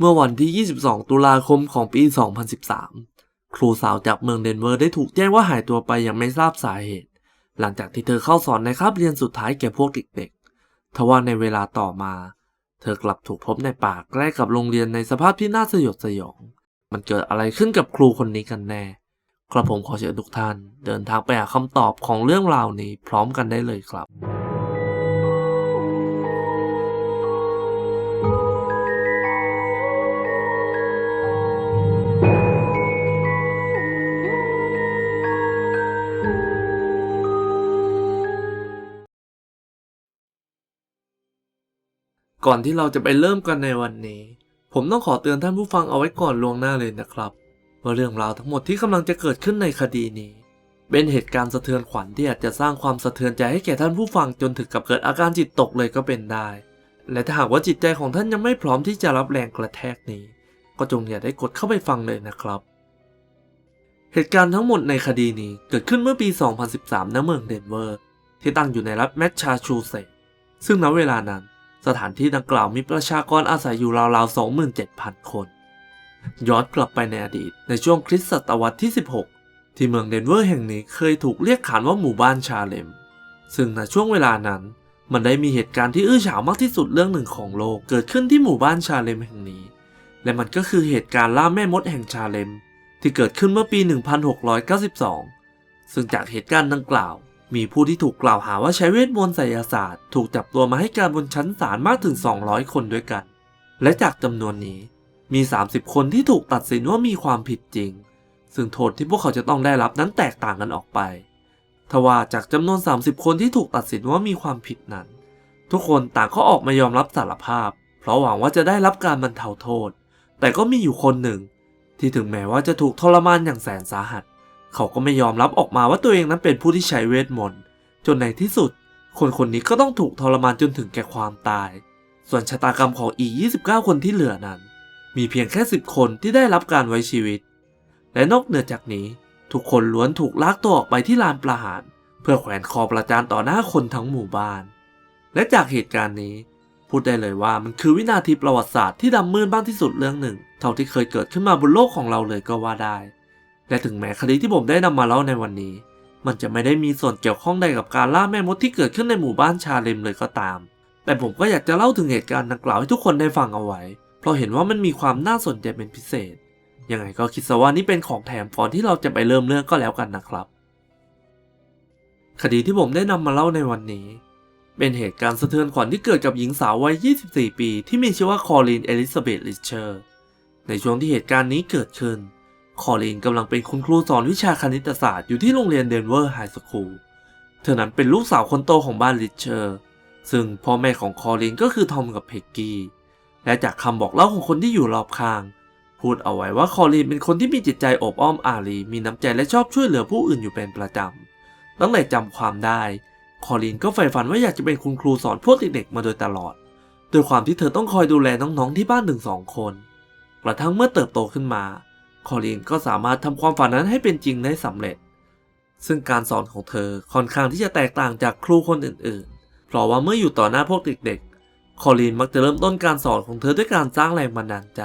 เมื่อวันที่ 22 ตุลาคมของปี 2013 ครูสาวจากเมืองเดนเวอร์ได้ถูกแจ้งว่าหายตัวไปอย่างไม่ทราบสาเหตุ หลังจากที่เธอเข้าสอนในคาบเรียนสุดท้ายแก่พวกเด็กๆ ทว่าในเวลาต่อมา เธอกลับถูกพบในป่าใกล้กับโรงเรียนในสภาพที่น่าสยดสยอง มันเกิดอะไรขึ้นกับครูคนนี้กันแน่กระผมขอเชิญทุกท่าน เดินทางไปหาคำตอบของเรื่องราวนี้พร้อมกันได้เลยครับ ก่อนที่เราจะไปเริ่มกันในวันนี้ ผมต้องขอเตือนท่านผู้ฟังเอาไว้ก่อนล่วงหน้าเลยนะครับว่าเรื่องราวทั้งหมดที่กำลังจะเกิดขึ้นในคดีนี้ เป็นเหตุการณ์สะเทือนขวัญที่อาจจะสร้างความสะเทือนใจให้แก่ท่านผู้ฟังจนถึงกับเกิดอาการจิตตกเลยก็เป็นได้ และถ้าหากว่าจิตใจของท่านยังไม่พร้อมที่จะรับแรงกระแทกนี้ ก็จงอย่าได้กดเข้าไปฟังเลยนะครับเหตุการณ์ทั้งหมดในคดีนี้เกิดขึ้นเมื่อปี 2013 ณ เมืองเดนเวอร์ ที่ตั้งอยู่ในรัฐแมสซาชูเซตส์ ซึ่งณเวลานั้น สถานที่ดังกล่าวมีประชากรอาศัยอยู่ราวๆ 27,000 คน ย้อนกลับไปในอดีตในช่วงคริสตศตวรรษที่ 16 ที่เมืองเดนเวอร์แห่งนี้เคยถูกเรียกขานว่าหมู่บ้านชาเลม ซึ่งในช่วงเวลานั้น มันได้มีเหตุการณ์ที่อื้อฉาวมากที่สุดเรื่องหนึ่งของโลกเกิดขึ้นที่หมู่บ้านชาเลมแห่งนี้ และมันก็คือเหตุการณ์ล่าแม่มดแห่งชาเลม ที่เกิดขึ้นเมื่อปี 1692 ซึ่งจากเหตุการณ์ดังกล่าว มีผู้ที่ถูกกล่าวหาว่าใช้เวทมนต์ไสยศาสตร์ ถูกจับตัวมาให้การบนชั้นศาลมากถึง 200 คนด้วยกัน และจากจำนวนนี้มี 30 คนที่ถูกตัดสินว่ามีความผิดจริง ซึ่งโทษที่พวกเขาจะต้องได้รับนั้นแตกต่างกันออกไป ทว่าจากจำนวน 30 คนที่ถูกตัดสินว่ามีความผิดนั้น ทุกคนต่างก็ออกมายอมรับสารภาพ เพราะหวังว่าจะได้รับการบรรเทาโทษ แต่ก็มีอยู่คนหนึ่ง ที่ถึงแม้ว่าจะถูกทรมานอย่างแสนสาหัส เขาก็ไม่ยอมรับออกมาว่าตัวเองนั้นเป็นผู้ที่ใช้เวทมนต์จนในที่สุด คนคนนี้ก็ต้องถูกทรมานจนถึงแก่ความตาย ส่วนชะตากรรมของอีก 29 คนที่เหลือนั้น มีเพียงแค่ 10 คนที่ได้รับการไว้ชีวิต และนอกเหนือจากนี้ ทุกคนล้วนถูกลากตัวออกไปที่ลานประหาร เพื่อแขวนคอประจานต่อหน้าคนทั้งหมู่บ้าน และจากเหตุการณ์นี้ พูดได้เลยว่ามันคือวินาทีประวัติศาสตร์ที่ดำมืดบ้างที่สุดเรื่องหนึ่ง เท่าที่เคยเกิดขึ้นมาบนโลกของเราเลยก็ว่าได้ และถึงแม้คดีที่ผมได้นำมาเล่าในวันนี้ มันจะไม่ได้มีส่วนเกี่ยวข้องใดกับการล่าแม่มดที่เกิดขึ้นในหมู่บ้านชาเลมเลยก็ตาม แต่ผมก็อยากจะเล่าถึงเหตุการณ์ดังกล่าวให้ทุกคนได้ฟังเอาไว้ เพราะเห็นว่ามันมีความน่าสนใจเป็นพิเศษ ยังไงก็คิดซะว่านี่เป็นของแถมก่อนที่เราจะไปเริ่มเรื่องก็แล้วกันนะครับ คดีที่ผมได้นำมาเล่าในวันนี้ เป็นเหตุการณ์สะเทือนขวัญที่เกิดกับหญิงสาววัย 24 ปี ที่มีชื่อว่าคอลีนเอลิซาเบธลิเชอร์ ในช่วงที่เหตุการณ์นี้เกิดขึ้น คอลีนกำลังเป็นคุณครูสอนวิชาคณิตศาสตร์อยู่ที่โรงเรียนเดนเวอร์ไฮสคูล เธอนั้นเป็นลูกสาวคนโตของบ้านลิชเชอร์ ซึ่งพ่อแม่ของคอลีนก็คือทอมกับเพกกี้ และจากคำบอกเล่าของคนที่อยู่รอบข้าง พูดเอาไว้ว่าคอลีนเป็นคนที่มีจิตใจอบอ้อมอารี มีน้ำใจและชอบช่วยเหลือผู้อื่นอยู่เป็นประจำ ตั้งแต่จำความได้ คอลีนก็ใฝ่ฝันว่าอยากจะเป็นคุณครูสอนพวกเด็กๆมาโดยตลอด โดยความที่เธอต้องคอยดูแลน้องๆที่บ้านถึงสองคน กระทั่งเมื่อเติบโตขึ้นมา คอลีนก็สามารถทำความฝันนั้นให้เป็นจริงได้สำเร็จ ซึ่งการสอนของเธอค่อนข้างที่จะแตกต่างจากครูคนอื่นๆ เพราะว่าเมื่ออยู่ต่อหน้าพวกเด็กๆ คอลีนมักจะเริ่มต้นการสอนของเธอด้วยการสร้างแรงบันดาลใจ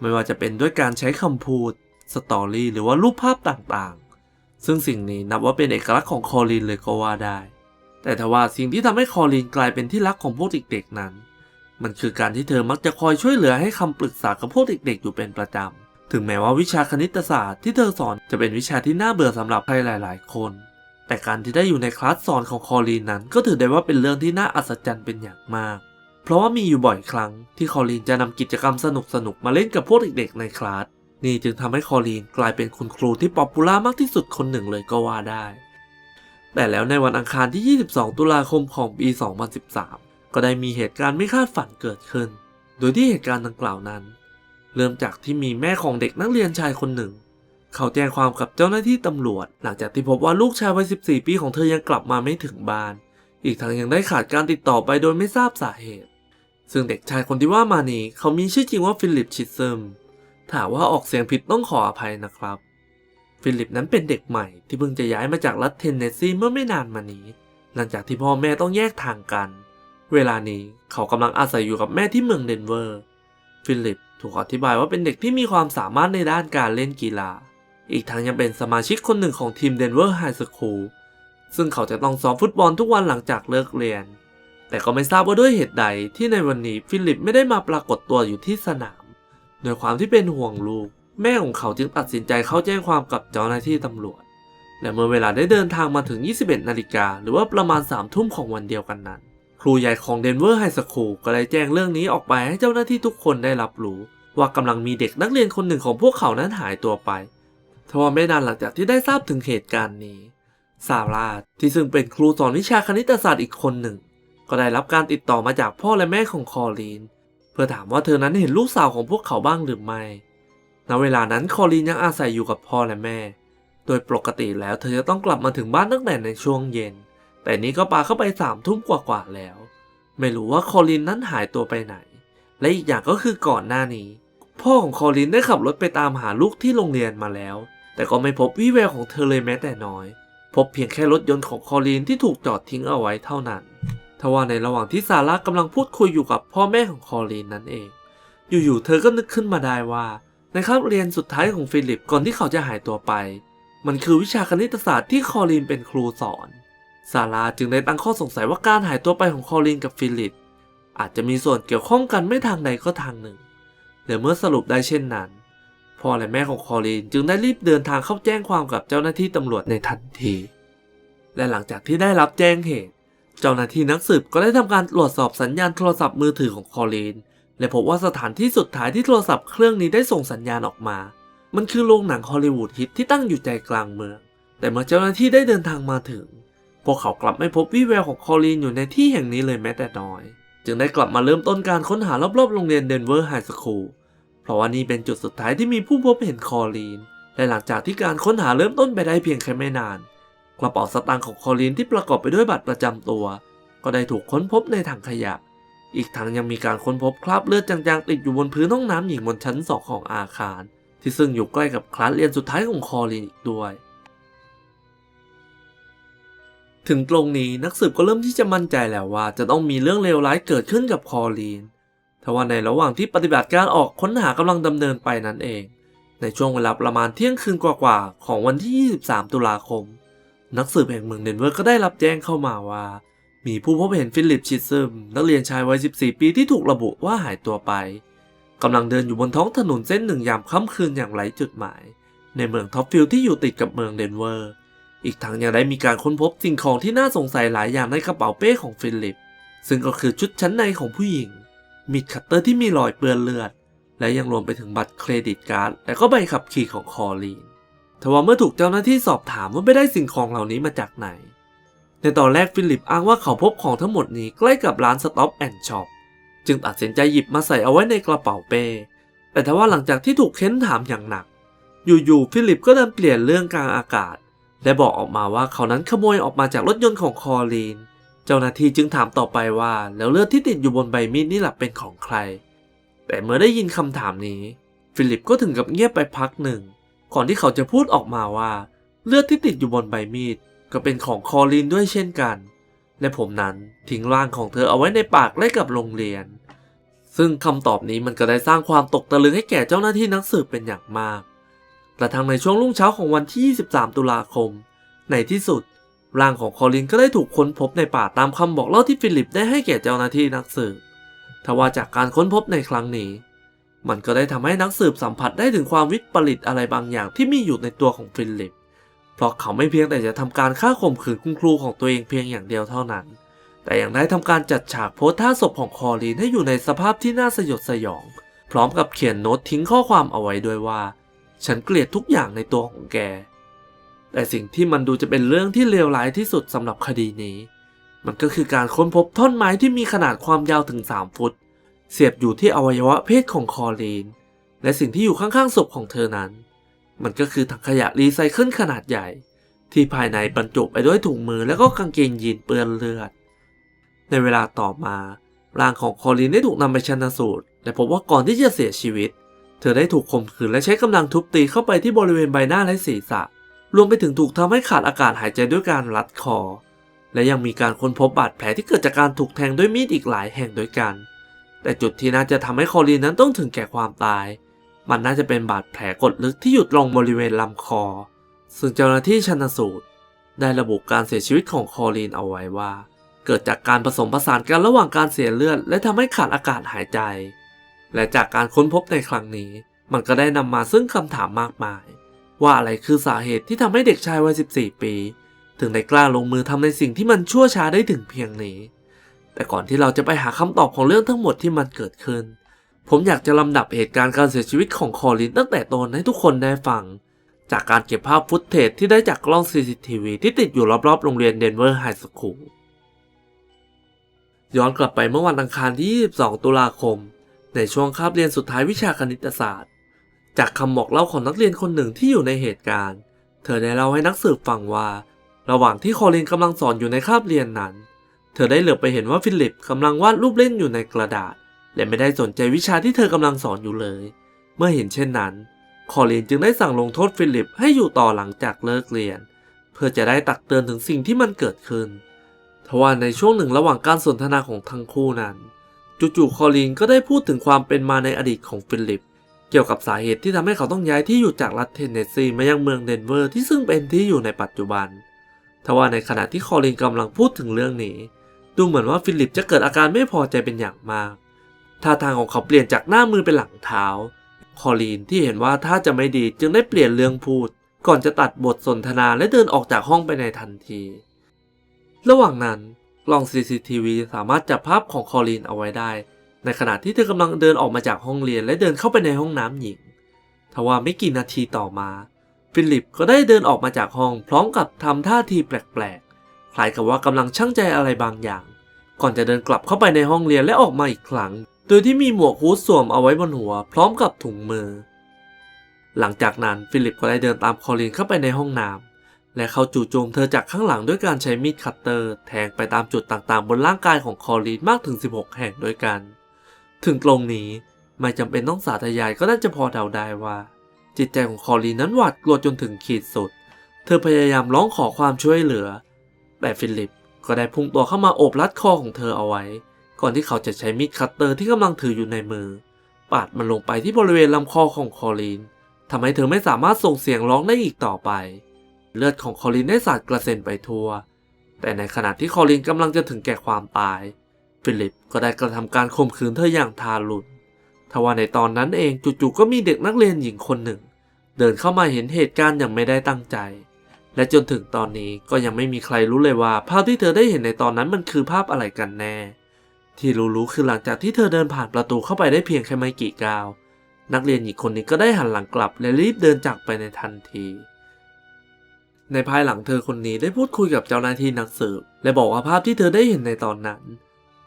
ไม่ว่าจะเป็นด้วยการใช้คำพูด สตอรี่หรือว่ารูปภาพต่างๆ ซึ่งสิ่งนี้นับว่าเป็นเอกลักษณ์ของคอลีนเลยก็ว่าได้ แต่ทว่าสิ่งที่ทำให้คอลีนกลายเป็นที่รักของพวกเด็กๆนั้น มันคือการที่เธอมักจะคอยช่วยเหลือให้คำปรึกษากับพวกเด็กๆ อยู่เป็นประจำ ถึงแม้ว่าวิชาคณิตศาสตร์ที่เธอสอนจะเป็นวิชาที่น่าเบื่อสำหรับใครหลาย ๆ คน แต่การที่ได้อยู่ในคลาสสอนของคอลีนนั้นก็ถือได้ว่าเป็นเรื่องที่น่าอัศจรรย์เป็นอย่างมาก เพราะว่ามีอยู่บ่อยครั้งที่คอลีนจะนำกิจกรรมสนุก ๆ มาเล่นกับพวกเด็ก ๆ ในคลาส นี่จึงทำให้คอลีนกลายเป็นคุณครูที่ป๊อปปูล่ามากที่สุดคนหนึ่งเลยก็ว่าได้ แต่แล้วในวันอังคารที่ 22 ตุลาคมของปี 2013 ก็ได้มีเหตุการณ์ไม่คาดฝันเกิดขึ้น โดยที่เหตุการณ์ดังกล่าวนั้น เริ่มจากที่มีแม่ของเด็กนักเรียนชายคนหนึ่ง เขาแจ้งความกับเจ้าหน้าที่ตำรวจ หลังจากที่พบว่าลูกชายวัย 14 ปีของเธอยังกลับมาไม่ถึงบ้าน อีกทั้งยังได้ขาดการติดต่อไปโดยไม่ทราบสาเหตุ ซึ่งเด็กชายคนที่ว่ามานี้เขามีชื่อจริงว่าฟิลิปชิดซึมถ้าว่าออกเสียงผิดต้องขออภัยนะครับ ฟิลิปนั้นเป็นเด็กใหม่ที่เพิ่งจะย้ายมาจากรัฐเทนเนสซีเมื่อไม่นานมานี้ หลังจากที่พ่อแม่ต้องแยกทางกัน เวลานี้เขากำลังอาศัยอยู่กับแม่ที่เมืองเดนเวอร์ ฟิลิป ถูกอธิบายว่าเป็นเด็กที่มีความสามารถในด้านการเล่นกีฬา อีกทั้งยังเป็นสมาชิกคนหนึ่งของทีมเดนเวอร์ไฮสคูลซึ่งเขาจะต้องซ้อมฟุตบอลทุกวันหลังจากเลิกเรียน แต่ก็ไม่ทราบว่าด้วยเหตุใดที่ในวันนี้ฟิลิปไม่ได้มาปรากฏตัวอยู่ที่สนามโดยความที่เป็นห่วงลูก แม่ของเขาจึงตัดสินใจเข้าแจ้งความกับเจ้าหน้าที่ตำรวจ และเมื่อเวลาได้เดินทางมาถึง 21 นาฬิกาหรือว่าประมาณ 3 ทุ่มของวันเดียวกันนั้น ครูใหญ่ของเดนเวอร์ไฮสคูลก็ได้แจ้งเรื่องนี้ออกไปให้เจ้าหน้าที่ทุกคนได้รับรู้ ว่ากำลังมีเด็กนักเรียนคนหนึ่งของพวกเขานั้นหายตัวไปทว่าไม่นานหลังจากที่ได้ทราบถึงเหตุการณ์นี้ซาร่าที่ซึ่งเป็นครูสอนวิชาคณิตศาสตร์อีกคนหนึ่ง ก็ได้รับการติดต่อมาจากพ่อและแม่ของคอลีน เพื่อถามว่าเธอนั้นเห็นลูกสาวของพวกเขาบ้างหรือไม่ณเวลานั้นคอลีนยังอาศัยอยู่กับพ่อและแม่ โดยปกติแล้วเธอจะต้องกลับมาถึงบ้านตั้งแต่ในช่วงเย็น แต่นี้ก็ปาเข้าไปสามทุ่มกว่าๆแล้ว ไม่รู้ว่าคอลินนั้นหายตัวไปไหน และอีกอย่างก็คือก่อนหน้านี้ พ่อของคอลินได้ขับรถไปตามหาลูกที่โรงเรียนมาแล้ว แต่ก็ไม่พบวี่แววของเธอเลยแม้แต่น้อย พบเพียงแค่รถยนต์ของคอลินที่ถูกจอดทิ้งเอาไว้เท่านั้นทว่าในระหว่างที่ซาร่ากำลังพูดคุยอยู่กับพ่อแม่ของคอลินนั่นเอง อยู่ๆเธอก็นึกขึ้นมาได้ว่า ในคาบเรียนสุดท้ายของฟิลิปก่อนที่เขาจะหายตัวไป มันคือวิชาคณิตศาสตร์ที่คอลินเป็นครูสอน ซาราจึงได้ตั้งข้อสงสัยว่าการหายตัวไปของคอลินกับฟิลิป อาจจะมีส่วนเกี่ยวข้องกันไม่ทางใดก็ทางหนึ่งและเมื่อสรุปได้เช่นนั้นพ่อและแม่ของคอลินจึงได้รีบเดินทางเข้าแจ้งความกับเจ้าหน้าที่ตำรวจในทันที และหลังจากที่ได้รับแจ้งเหตุ เจ้าหน้าที่นักสืบก็ได้ทำการตรวจสอบสัญญาณโทรศัพท์มือถือของคอลินและพบว่าสถานที่สุดท้ายที่โทรศัพท์เครื่องนี้ได้ส่งสัญญาณออกมา มันคือโรงหนังฮอลลีวูดฮิตที่ตั้งอยู่ใจกลางเมือง แต่เมื่อเจ้าหน้าที่ได้เดินทางมาถึง พวกเขากลับไม่พบวี่แววของคอลีนอยู่ในที่แห่งนี้เลยแม้แต่น้อย จึงได้กลับมาเริ่มต้นการค้นหารอบๆ โรงเรียนเดนเวอร์ไฮสคูล เพราะว่านี่เป็นจุดสุดท้ายที่มีผู้พบเห็นคอลีน และหลังจากที่การค้นหาเริ่มต้นไปได้เพียงแค่ไม่นาน กระเป๋าสตางค์ของคอลีนที่ประกอบไปด้วยบัตรประจำตัว ก็ได้ถูกค้นพบในถังขยะ อีกทั้งยังมีการค้นพบคราบเลือดจางๆติดอยู่บนพื้นห้องน้ำหญิงบนชั้นสองของอาคาร ที่ซึ่งอยู่ใกล้กับคลาสเรียนสุดท้ายของคอลีนอีกด้วย ถึงตรงนี้นักสืบก็เริ่มที่จะมั่นใจแล้วว่า จะต้องมีเรื่องเลวร้ายเกิดขึ้นกับคอลีนทว่าในระหว่างที่ปฏิบัติการออกค้นหากำลังดำเนินไปนั่นเอง ในช่วงเวลาประมาณเที่ยงคืนกว่าๆของวันที่ 23 ตุลาคม นักสืบแห่งเมืองเดนเวอร์ก็ได้รับแจ้งเข้ามาว่า มีผู้พบเห็นฟิลิปชิซึม นักเรียนชายวัย 14 ปีที่ถูกระบุว่าหายตัวไปกำลังเดินอยู่บนท้องถนนเส้นหนึ่งยามค่ำคืนอย่างไร้จุดหมาย ในเมืองท็อปฟิลด์ที่อยู่ติดกับเมืองเดนเวอร์ อีกทั้งยังได้มีการค้นพบสิ่งของที่น่าสงสัยหลายอย่างในกระเป๋าเป้ของฟิลิป ซึ่งก็คือชุดชั้นในของผู้หญิง มีดคัตเตอร์ที่มีรอยเปื้อนเลือด และยังรวมไปถึงบัตรเครดิตการ์ด และก็ใบขับขี่ของคอลีนทว่าเมื่อถูกเจ้าหน้าที่สอบถามว่าไปได้สิ่งของเหล่านี้มาจากไหน ในตอนแรกฟิลิปอ้างว่าเขาพบของทั้งหมดนี้ใกล้กับร้านสต็อปแอนด์ช็อปจึงตัดสินใจหยิบมาใส่เอาไว้ในกระเป๋าเป้แต่ทว่าหลังจากที่ถูกเค้นถามอย่างหนัก อยู่ๆฟิลิปก็เดินเปลี่ยนเรื่องกลางอากาศ และบอกออกมาว่าเขานั้นขโมยออกมาจากรถยนต์ของคอลีน เจ้าหน้าที่จึงถามต่อไปว่าแล้วเลือดที่ติดอยู่บนใบมีดนี่หลับเป็นของใคร แต่เมื่อได้ยินคำถามนี้ ฟิลิปก็ถึงกับเงียบไปพักหนึ่ง ก่อนที่เขาจะพูดออกมาว่า เลือดที่ติดอยู่บนใบมีด ก็เป็นของคอลีนด้วยเช่นกัน และผมนั้นทิ้งร่างของเธอเอาไว้ในปากใกล้กับโรงเรียน ซึ่งคำตอบนี้มันก็ได้สร้างความตกตะลึงให้แก่เจ้าหน้าที่นักสืบเป็นอย่างมาก กระทั่งในช่วงรุ่งเช้าของวันที่ 23 ตุลาคม ในที่สุด ร่างของคอลินก็ได้ถูกค้นพบในป่าตามคำบอกเล่าที่ฟิลิปได้ให้แก่เจ้าหน้าที่นักสืบทว่าจากการค้นพบในครั้งนี้ มันก็ได้ทำให้นักสืบสัมผัสได้ถึงความวิปริตอะไรบางอย่างที่มีอยู่ในตัวของฟิลิป เพราะเขาไม่เพียงแต่จะทำการฆ่าข่มขืนคุณครูของตัวเองเพียงอย่างเดียวเท่านั้น แต่ยังได้ทำการจัดฉากโพสท่าศพของคอลีนให้อยู่ในสภาพที่น่าสยดสยอง พร้อมกับเขียนโน้ตทิ้งข้อความเอาไว้ด้วยว่า ฉันเกลียดทุกอย่างในตัวของแก แต่สิ่งที่มันดูจะเป็นเรื่องที่เลวร้ายที่สุดสำหรับคดีนี้ มันก็คือการค้นพบท่อนไม้ที่มีขนาดความยาวถึง 3 ฟุต เสียบอยู่ที่อวัยวะเพศของคอลีน และสิ่งที่อยู่ข้างๆศพของเธอนั้น มันก็คือถังขยะรีไซเคิลขนาดใหญ่ ที่ภายในบรรจุไปด้วยถุงมือและก็กางเกงยีนเปื้อนเลือด ในเวลาต่อมาร่างของคอลีนได้ถูกนำไปชันสูตร และพบว่าก่อนที่จะเสียชีวิต เธอได้ถูกข่มขืนและใช้กำลังทุบตีเข้าไปที่บริเวณใบหน้าและศีรษะ รวมไปถึงถูกทำให้ขาดอากาศหายใจด้วยการรัดคอ และยังมีการค้นพบบาดแผลที่เกิดจากการถูกแทงด้วยมีดอีกหลายแห่งด้วยกัน แต่จุดที่น่าจะทำให้คอลีนนั้นต้องถึงแก่ความตาย มันน่าจะเป็นบาดแผลกดลึกที่หยุดลงบริเวณลำคอ ซึ่งเจ้าหน้าที่ชันสูตร ได้ระบุการเสียชีวิตของคอลีนเอาไว้ว่า เกิดจากการผสมผสานกันระหว่างการเสียเลือด และทำให้ขาดอากาศหายใจ และจากการค้นพบในครั้งนี้ มันก็ได้นำมาซึ่งคำถามมากมาย ว่าอะไรคือสาเหตุที่ทำให้เด็กชายวัย 14 ปี ถึงได้กล้าลงมือทำในสิ่งที่มันชั่วช้าได้ถึงเพียงนี้ แต่ก่อนที่เราจะไปหาคำตอบของเรื่องทั้งหมดที่มันเกิดขึ้น ผมอยากจะลำดับเหตุการณ์การเสียชีวิตของคอลินตั้งแต่ต้นให้ทุกคนได้ฟัง จากการเก็บภาพฟุตเทจที่ได้จากกล้อง CCTV ที่ติดอยู่รอบๆ โรงเรียนเดนเวอร์ไฮสคูลย้อนกลับไปเมื่อวันอังคารที่ 22 ตุลาคม ในช่วงคาบเรียนสุดท้ายวิชาคณิตศาสตร์ จากคำบอกเล่าของนักเรียนคนหนึ่งที่อยู่ในเหตุการณ์ เธอได้เล่าให้นักสืบฟังว่า ระหว่างที่คอลินกำลังสอนอยู่ในคาบเรียนนั้น เธอได้เหลือบไปเห็นว่าฟิลิปกำลังวาดรูปเล่นอยู่ในกระดาษ และไม่ได้สนใจวิชาที่เธอกำลังสอนอยู่เลย เมื่อเห็นเช่นนั้น คอลินจึงได้สั่งลงโทษฟิลิปให้อยู่ต่อหลังจากเลิกเรียน เพื่อจะได้ตักเตือนถึงสิ่งที่มันเกิดขึ้นทว่าในช่วงหนึ่งระหว่างการสนทนาของทั้งคู่นั้น จู่ๆคอลินก็ได้พูดถึงความเป็นมาในอดีตของฟิลิป เกี่ยวกับสาเหตุที่ทำให้เขาต้องย้ายที่อยู่จากรัฐเทนเนสซีมายังเมืองเดนเวอร์ที่ซึ่งเป็นที่อยู่ในปัจจุบัน ทว่าในขณะที่คอลินกำลังพูดถึงเรื่องนี้ ดูเหมือนว่าฟิลิปจะเกิดอาการไม่พอใจเป็นอย่างมากท่าทางของเขาเปลี่ยนจากหน้ามือเป็นหลังเท้า คอลีนที่เห็นว่าถ้าจะไม่ดีจึงได้เปลี่ยนเรื่องพูด ก่อนจะตัดบทสนทนาและเดินออกจากห้องไปในทันที ระหว่างนั้น กล้อง CCTV สามารถจับภาพของคอลีนเอาไว้ได้ ในขณะที่เธอกำลังเดินออกมาจากห้องเรียนและเดินเข้าไปในห้องน้ำหญิงทว่าไม่กี่นาทีต่อมา ฟิลิปก็ได้เดินออกมาจากห้องพร้อมกับทำท่าทีแปลกๆ คล้ายกับว่ากำลังชั่งใจอะไรบางอย่าง ก่อนจะเดินกลับเข้าไปในห้องเรียนและออกมาอีกครั้ง โดยที่มีหมวกฮูดสวมเอาไว้บนหัว พร้อมกับถุงมือ หลังจากนั้นฟิลิปก็ได้เดินตามคอลินเข้าไปในห้องน้ำ และเขาจู่โจมเธอจากข้างหลังด้วยการใช้มีดคัตเตอร์ แทงไปตามจุดต่างๆ บนร่างกายของคอลินมากถึง 16 แห่งด้วยกัน ถึงตรงนี้ไม่จำเป็นต้องสาธยายก็น่าจะพอเดาได้ว่า จิตใจของคอลินนั้นหวาดกลัวจนถึงขีดสุด เธอพยายามร้องขอความช่วยเหลือ แต่ฟิลิปก็ได้พุ่งตัวเข้ามาโอบรัดคอของเธอเอาไว้ ก่อนที่เขาจะใช้มีดคัตเตอร์ที่กำลังถืออยู่ในมือ ปาดมันลงไปที่บริเวณลำคอของคอลีนทำให้เธอไม่สามารถส่งเสียงร้องได้อีกต่อไป เลือดของคอลีนได้สาดกระเซ็นไปทั่ว แต่ในขณะที่คอลีนกำลังจะถึงแก่ความตาย ฟิลิปก็ได้กระทำการข่มขืนเธออย่างทารุณทว่าในตอนนั้นเองจู่ๆก็มีเด็กนักเรียนหญิงคนหนึ่ง เดินเข้ามาเห็นเหตุการณ์อย่างไม่ได้ตั้งใจ และจนถึงตอนนี้ก็ยังไม่มีใครรู้เลยว่า ภาพที่เธอได้เห็นในตอนนั้นมันคือภาพอะไรกันแน่ ที่รู้ๆคือหลังจากที่เธอเดินผ่านประตูเข้าไปได้เพียงแค่ไม่กี่ก้าวนักเรียนหญิงคนนี้ก็ได้หันหลังกลับและรีบเดินจากไปในทันที ในภายหลังเธอคนนี้ได้พูดคุยกับเจ้าหน้าที่นักสืบ และบอกว่าภาพที่เธอได้เห็นในตอนนั้น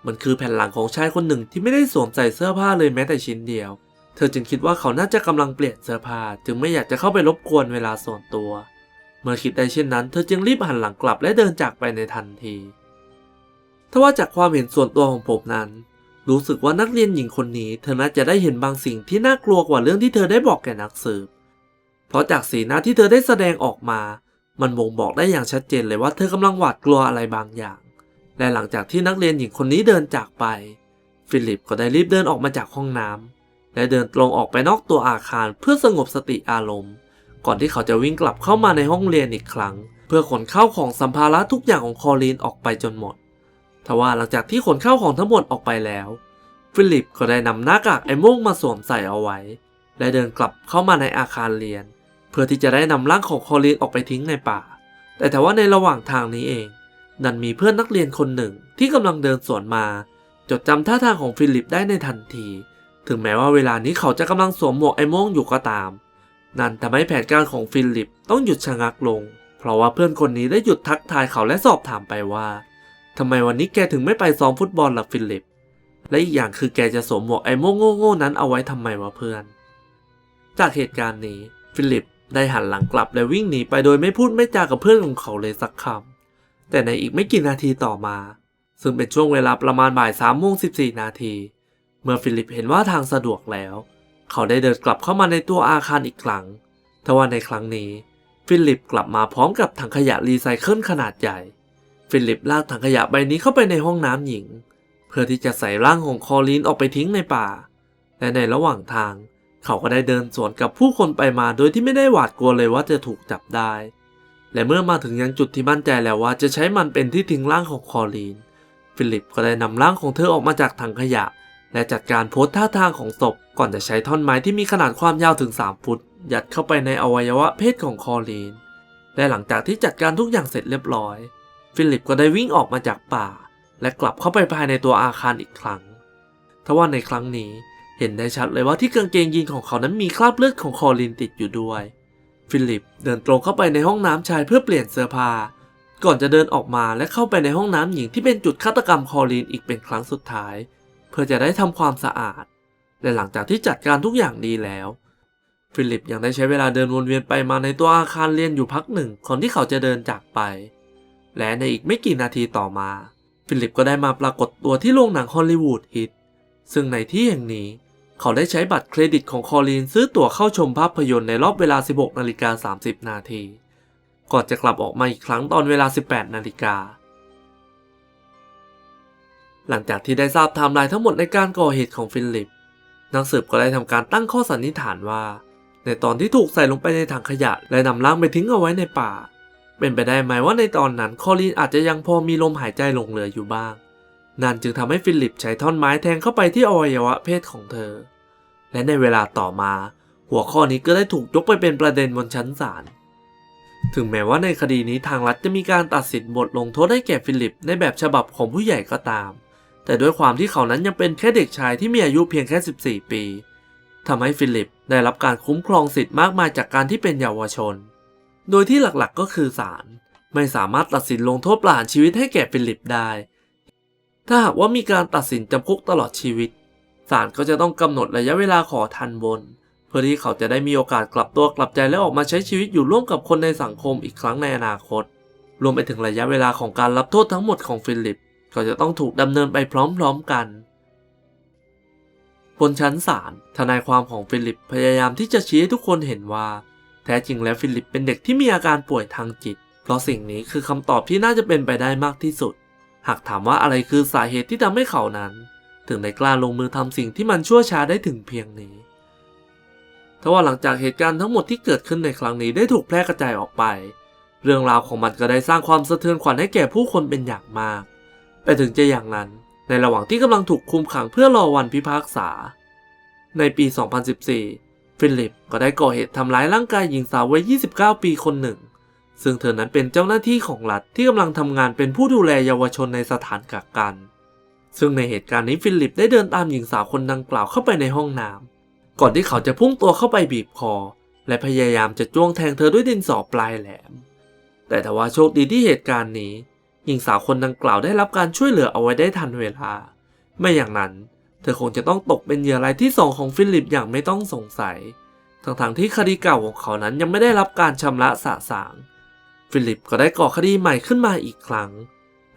มันคือแผ่นหลังของชายคนหนึ่งที่ไม่ได้สวมใส่เสื้อผ้าเลยแม้แต่ชิ้นเดียว เธอจึงคิดว่าเขาน่าจะกำลังเปลี่ยนเสื้อผ้าจึงไม่อยากจะเข้าไปรบกวนเวลาส่วนตัว เมื่อคิดได้เช่นนั้น เธอจึงรีบหันหลังกลับและเดินจากไปในทันทีทว่าจากความเห็นส่วนตัวของผมนั้น รู้สึกว่านักเรียนหญิงคนนี้ เธอน่าจะได้เห็นบางสิ่งที่น่ากลัวกว่าเรื่องที่เธอได้บอกแก่นักสืบ เพราะจากสีหน้าที่เธอได้แสดงออกมา มันบ่งบอกได้อย่างชัดเจนเลยว่าเธอกำลังหวาดกลัวอะไรบางอย่าง และหลังจากที่นักเรียนหญิงคนนี้เดินจากไป ฟิลิปก็ได้รีบเดินออกมาจากห้องน้ำและเดินตรงออกไปนอกตัวอาคารเพื่อสงบสติอารมณ์ ก่อนที่เขาจะวิ่งกลับเข้ามาในห้องเรียนอีกครั้ง เพื่อขนข้าวของสัมภาระทุกอย่างของคอลีนออกไปจนหมดทว่าหลังจากที่ขนข้าวของทั้งหมดออกไปแล้ว ฟิลิปก็ได้นำหน้ากากไอ้โม่งมาสวมใส่เอาไว้ และเดินกลับเข้ามาในอาคารเรียน พื่อที่จะได้นำร่างของคอลีนออกไปทิ้งในป่า แต่แต่ว่าในระหว่างทางนี้เองดันมีเพื่อนนักเรียนคนหนึ่งที่กำลังเดินสวนมา จดจำท่าทางของฟิลิปได้ในทันที ถึงแม้ว่าเวลานี้เขาจะกำลังสวมหมวกไอ้โม่งอยู่ก็ตาม นั่นทำให้แผนการของฟิลิปต้องหยุดชะงักลง เพราะว่าเพื่อนคนนี้ได้หยุดทักทายเขาและสอบถามไปว่าทำไมวันนี้แกถึงไม่ไปซ้อมฟุตบอลล่ะฟิลิป และอีกอย่างคือแกจะสวมหมวกไอ้โม่งโง่ๆนั้นเอาไว้ทำไมวะเพื่อน จากเหตุการณ์นี้ฟิลิป ได้หันหลังกลับและวิ่งหนีไปโดยไม่พูดไม่จากับเพื่อนของเขาเลยสักคำ แต่ในอีกไม่กี่นาทีต่อมา ซึ่งเป็นช่วงเวลาประมาณบ่ายสามโมงสิบสี่นาที เมื่อฟิลิปเห็นว่าทางสะดวกแล้ว เขาได้เดินกลับเข้ามาในตัวอาคารอีกครั้ง ทว่าในครั้งนี้ ฟิลิปกลับมาพร้อมกับถังขยะรีไซเคิลขนาดใหญ่ ฟิลิปลากถังขยะใบนี้เข้าไปในห้องน้ำหญิง เพื่อที่จะใส่ร่างของคอลีนออกไปทิ้งในป่า และในระหว่างทางเขาก็ได้เดินสวนกับผู้คนไปมาโดยที่ไม่ได้หวาดกลัวเลยว่าจะถูกจับได้ และเมื่อมาถึงยังจุดที่มั่นใจแล้วว่าจะใช้มันเป็นที่ทิ้งร่างของคอลีน ฟิลิปก็ได้นำร่างของเธอออกมาจากถังขยะ และจัดการโพสท่าทางของศพก่อนจะใช้ท่อนไม้ที่มีขนาดความยาวถึง 3 ฟุต ยัดเข้าไปในอวัยวะเพศของคอลีน และหลังจากที่จัดการทุกอย่างเสร็จเรียบร้อย ฟิลิปก็ได้วิ่งออกมาจากป่า และกลับเข้าไปภายในตัวอาคารอีกครั้งทว่าในครั้งนี้ เห็นได้ชัดเลยว่าที่กางเกงยีนของเขานั้นมีคราบเลือดของคอลินติดอยู่ด้วย ฟิลิปเดินตรงเข้าไปในห้องน้ำชายเพื่อเปลี่ยนเสื้อผ้าก่อนจะเดินออกมาและเข้าไปในห้องน้ำหญิงที่เป็นจุดฆาตกรรมคอลินอีกเป็นครั้งสุดท้าย เพื่อจะได้ทำความสะอาด และหลังจากที่จัดการทุกอย่างดีแล้ว ฟิลิปยังได้ใช้เวลาเดินวนเวียนไปมาในตัวอาคารเรียนอยู่พักหนึ่งก่อนที่เขาจะเดินจากไป และในอีกไม่กี่นาทีต่อมา ฟิลิปก็ได้มาปรากฏตัวที่โรงหนังฮอลลีวูดฮิตซึ่งในที่แห่งนี้ เขาได้ใช้บัตรเครดิตของคอลีนซื้อตั๋วเข้าชมภาพยนตร์ในรอบเวลา 16 นาฬิกา 30 นาที ก่อนจะกลับออกมาอีกครั้งตอนเวลา 18 นาฬิกา หลังจากที่ได้ทราบไทม์ไลน์ทั้งหมดในการก่อเหตุของฟิลิป นักสืบก็ได้ทำการตั้งข้อสันนิษฐานว่า ในตอนที่ถูกใส่ลงไปในถังขยะ และนำร่างไปทิ้งเอาไว้ในป่า เป็นไปได้ไหมว่าในตอนนั้นคอลีนอาจจะยังพอมีลมหายใจหลงเหลืออยู่บ้าง นั่นจึงทำให้ฟิลิปใช้ท่อนไม้แทงเข้าไปที่อวัยวะเพศของเธอ และในเวลาต่อมา หัวข้อนี้ก็ได้ถูกยกไปเป็นประเด็นบนชั้นศาล ถึงแม้ว่าในคดีนี้ทางรัฐจะมีการตัดสินบทลงโทษให้แก่ฟิลิปในแบบฉบับของผู้ใหญ่ก็ตาม แต่ด้วยความที่เขานั้นยังเป็นแค่เด็กชายที่มีอายุเพียงแค่ 14 ปีทำให้ฟิลิปได้รับการคุ้มครองสิทธิ์มากมายจากการที่เป็นเยาวชน โดยที่หลักๆก็คือศาลไม่สามารถตัดสินลงโทษประหารชีวิตให้แก่ฟิลิปได้ ถ้าหากว่ามีการตัดสินจำคุกตลอดชีวิต ศาลก็จะต้องกำหนดระยะเวลาขอทันบน เพื่อที่เขาจะได้มีโอกาสกลับตัวกลับใจและออกมาใช้ชีวิตอยู่ร่วมกับคนในสังคมอีกครั้งในอนาคต รวมไปถึงระยะเวลาของการรับโทษทั้งหมดของฟิลิป ก็จะต้องถูกดำเนินไปพร้อมๆกันบนชั้นศาลทนายความของฟิลิปพยายามที่จะชี้ให้ทุกคนเห็นว่า แท้จริงแล้วฟิลิปเป็นเด็กที่มีอาการป่วยทางจิต เพราะสิ่งนี้คือคำตอบที่น่าจะเป็นไปได้มากที่สุด หากถามว่าอะไรคือสาเหตุที่ทำให้เขานั้น ถึงได้กล้าลงมือทำสิ่งที่มันชั่วช้าได้ถึงเพียงนี้ทว่าหลังจากเหตุการณ์ทั้งหมดที่เกิดขึ้นในครั้งนี้ได้ถูกแพร่กระจายออกไป เรื่องราวของมันก็ได้สร้างความสะเทือนขวัญให้แก่ผู้คนเป็นอย่างมาก แต่ถึงจะอย่างนั้น ในระหว่างที่กำลังถูกคุมขังเพื่อรอวันพิพากษา ในปี 2014 ฟิลิปก็ได้ก่อเหตุทำร้ายร่างกายหญิงสาววัย 29 ปีคนหนึ่ง ซึ่งเธอนั้นเป็นเจ้าหน้าที่ของรัฐที่กำลังทำงานเป็นผู้ดูแลเยาวชนในสถานกักกัน ซึ่งในเหตุการณ์นี้ฟิลิปได้เดินตามหญิงสาวคนดังกล่าวเข้าไปในห้องน้ำก่อนที่เขาจะพุ่งตัวเข้าไปบีบคอ และพยายามจะจ้วงแทงเธอด้วยดินสอปลายแหลม แต่ทว่าโชคดีที่เหตุการณ์นี้ หญิงสาวคนดังกล่าวได้รับการช่วยเหลือเอาไว้ได้ทันเวลา ไม่อย่างนั้น เธอคงจะต้องตกเป็นเหยื่อรายที่สองของฟิลิปอย่างไม่ต้องสงสัยทั้งๆที่คดีเก่าของเขานั้นยังไม่ได้รับการชำระสะสาง ฟิลิปก็ได้ก่อคดีใหม่ขึ้นมาอีกครั้ง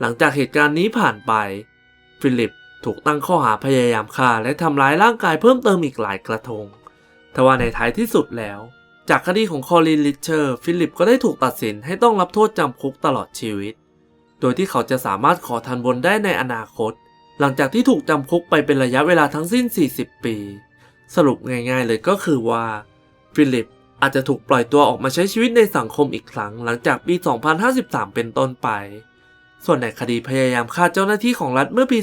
หลังจากเหตุการณ์นี้ผ่านไป ฟิลิปถูกตั้งข้อหาพยายามฆ่าและทำร้ายร่างกายเพิ่มเติมอีกหลายกระทงทว่าในท้ายที่สุดแล้ว จากคดีของคอลินลิเชอร์ฟิลิปก็ได้ถูกตัดสินให้ต้องรับโทษจำคุกตลอดชีวิต โดยที่เขาจะสามารถขอทันบนได้ในอนาคต หลังจากที่ถูกจำคุกไปเป็นระยะเวลาทั้งสิ้น 40 ปี สรุปง่ายๆเลยก็คือว่า ฟิลิป อาจจะถูกปล่อยตัวออกมาใช้ชีวิตในสังคมอีกครั้งหลังจากปี 2053 เป็นต้นไป ส่วนในคดีพยายามฆ่าเจ้าหน้าที่ของรัฐเมื่อปี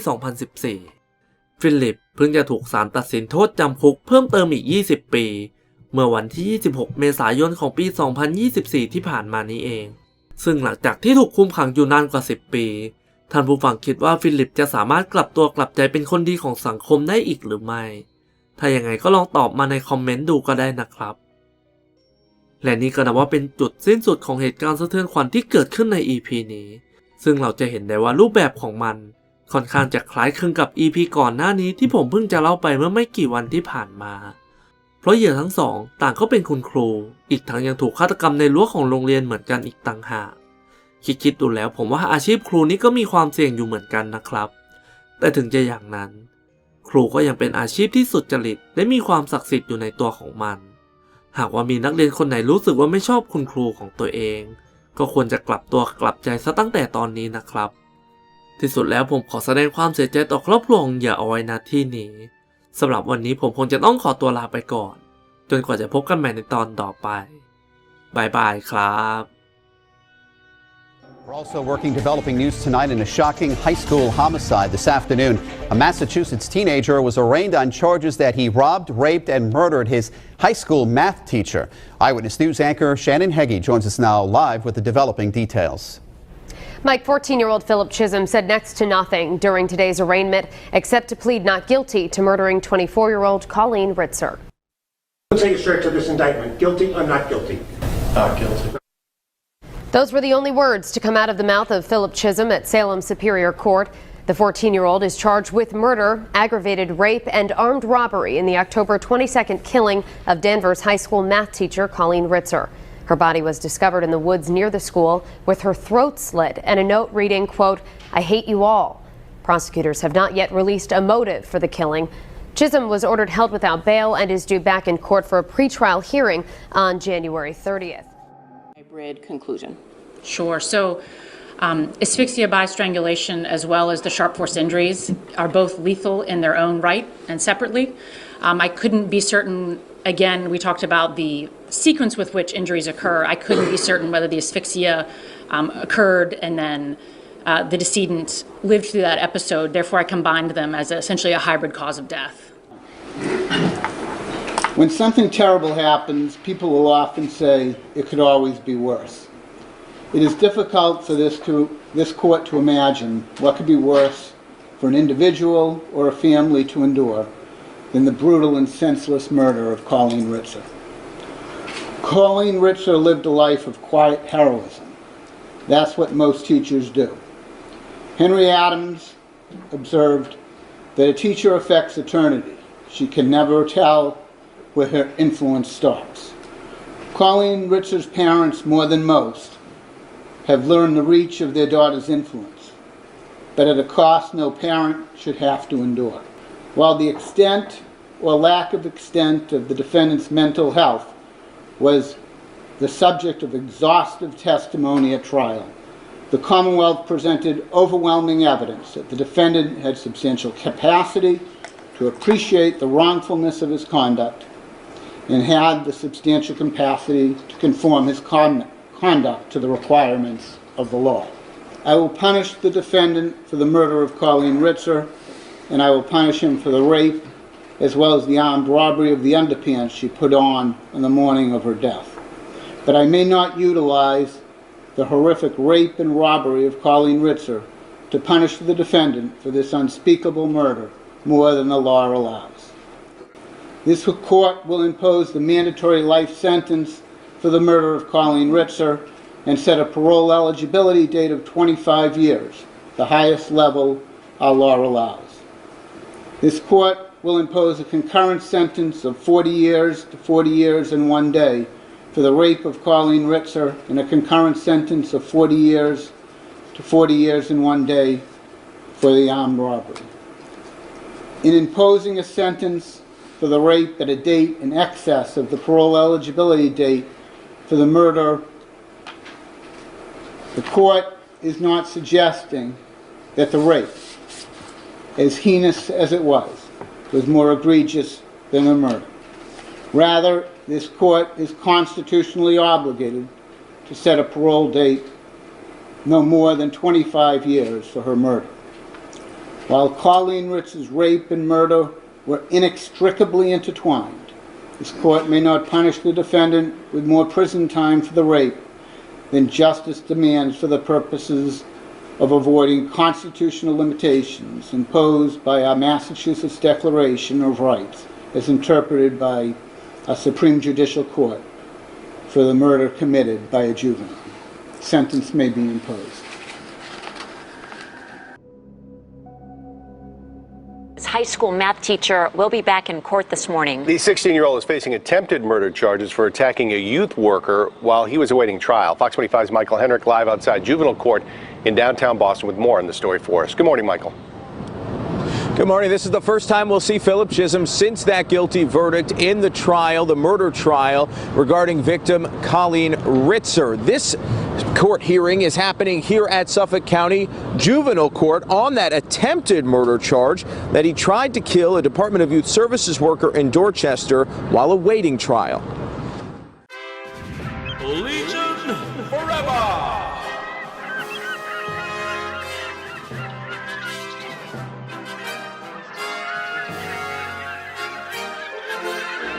2014 ฟิลิปเพิ่งจะถูกศาลตัดสินโทษจำคุกเพิ่มเติมอีก 20 ปี เมื่อวันที่ 26 เมษายนของปี 2024 ที่ผ่านมานี้เอง ซึ่งหลังจากที่ถูกคุมขังอยู่นานกว่า 10 ปี ท่านผู้ฟังคิดว่าฟิลิปจะสามารถกลับตัวกลับใจเป็นคนดีของสังคมได้อีกหรือไม่ ถ้ายังไงก็ลองตอบมาในคอมเมนต์ดูก็ได้นะครับ และนี่ก็นับว่าเป็นจุดสิ้นสุดของเหตุการณ์สะเทือนขวัญที่เกิดขึ้นใน EP นี้ ซึ่งเราจะเห็นได้ว่ารูปแบบของมัน ค่อนข้างจะคล้ายคลึงกับ EP ก่อนหน้านี้ที่ผมเพิ่งจะเล่าไปเมื่อไม่กี่วันที่ผ่านมา เพราะเหยื่อทั้งสองต่างก็เป็นคุณครู อีกทั้งยังถูกฆาตกรรมในรั้วของโรงเรียนเหมือนกันอีกต่างหากคิดๆดูแล้วผมว่าอาชีพครูนี้ก็มีความเสี่ยงอยู่เหมือนกันนะครับ แต่ถึงจะอย่างนั้น ครูก็ยังเป็นอาชีพที่สุดจริตและมีความศักดิ์สิทธิ์อยู่ในตัวของมัน หากว่ามีนักเรียนคนไหนรู้สึกว่าไม่ชอบคุณครูของตัวเอง ก็ควรจะกลับตัวกลับใจซะตั้งแต่ตอนนี้นะครับ ที่สุดแล้วผมขอแสดงความเสียใจต่อครอบครัวอย่าเอาไว้นะที่นี้สำหรับวันนี้ผมคงจะต้องขอตัวลาไปก่อน จนกว่าจะพบกันใหม่ในตอนต่อไปบายบายครับ We're also working developing news tonight in a shocking high school homicide this afternoon. A Massachusetts teenager was arraigned on charges that he robbed, raped, and murdered his high school math teacher. Eyewitness News anchor Shannon Heggie joins us now live with the developing details. Mike, 14 year old Philip Chisholm said next to nothing during today's arraignment except to plead not guilty to murdering 24 year old Colleen Ritzer. I'll take it straight to this indictment. Guilty or not guilty? Not guilty. Those were the only words to come out of the mouth of Philip Chisholm at Salem Superior Court. The 14 year old is charged with murder, aggravated rape, and armed robbery in the October 22nd killing of Danvers High School math teacher Colleen Ritzer. Her body was discovered in the woods near the school with her throat slit and a note reading, quote, I hate you all. Prosecutors have not yet released a motive for the killing. Chisholm was ordered held without bail and is due back in court for a pretrial hearing on January 30th. hybrid conclusion. Sure. So, um, asphyxia by strangulation, as well as the sharp force injuries, are both lethal in their own right and separately. Um, I couldn't be certain. Again, we talked about the sequence with which injuries occur. I couldn't be certain whether the asphyxia um, occurred and then uh, the decedent lived through that episode. Therefore, I combined them as essentially a hybrid cause of death. When something terrible happens, people will often say it could always be worse. It is difficult for this, to, this court to imagine what could be worse for an individual or a family to endure than the brutal and senseless murder of Colleen Ritzer. Colleen Ritzer lived a life of quiet heroism. That's what most teachers do. Henry Adams observed that a teacher affects eternity. She can never tell where her influence stops. Colleen Ritzer's parents, more than most, have learned the reach of their daughter's influence, but at a cost no parent should have to endure. While the extent or lack of extent of the defendant's mental health was the subject of exhaustive testimony at trial, the Commonwealth presented overwhelming evidence that the defendant had substantial capacity to appreciate the wrongfulness of his conduct and had the substantial capacity to conform his con- conduct to the requirements of the law. I will punish the defendant for the murder of Colleen Ritzer, and I will punish him for the rape as well as the armed robbery of the underpants she put on on the morning of her death. But I may not utilize the horrific rape and robbery of Colleen Ritzer to punish the defendant for this unspeakable murder more than the law allows. This court will impose the mandatory life sentence for the murder of Colleen Ritzer and set a parole eligibility date of 25 years, the highest level our law allows. This court will impose a concurrent sentence of 40 years to 40 years and one day for the rape of Colleen Ritzer and a concurrent sentence of 40 years to 40 years and one day for the armed robbery. In imposing a sentence for the rape at a date in excess of the parole eligibility date for the murder, the court is not suggesting that the rape, as heinous as it was, was more egregious than the murder. Rather, this court is constitutionally obligated to set a parole date no more than 25 years for her murder. While Colleen Ritz's rape and murder were inextricably intertwined, this court may not punish the defendant with more prison time for the rape than justice demands for the purposes of avoiding constitutional limitations imposed by our Massachusetts Declaration of Rights as interpreted by a Supreme Judicial Court for the murder committed by a juvenile. Sentence may be imposed. High school math teacher will be back in court this morning. The 16 year old is facing attempted murder charges for attacking a youth worker while he was awaiting trial. Fox 25's Michael Henrik live outside juvenile court in downtown Boston with more on the story for us. Good morning, Michael. Good morning. This is the first time we'll see Philip Chisholm since that guilty verdict in the trial, the murder trial regarding victim Colleen Ritzer. This court hearing is happening here at Suffolk County Juvenile Court on that attempted murder charge that he tried to kill a Department of Youth Services worker in Dorchester while awaiting trial.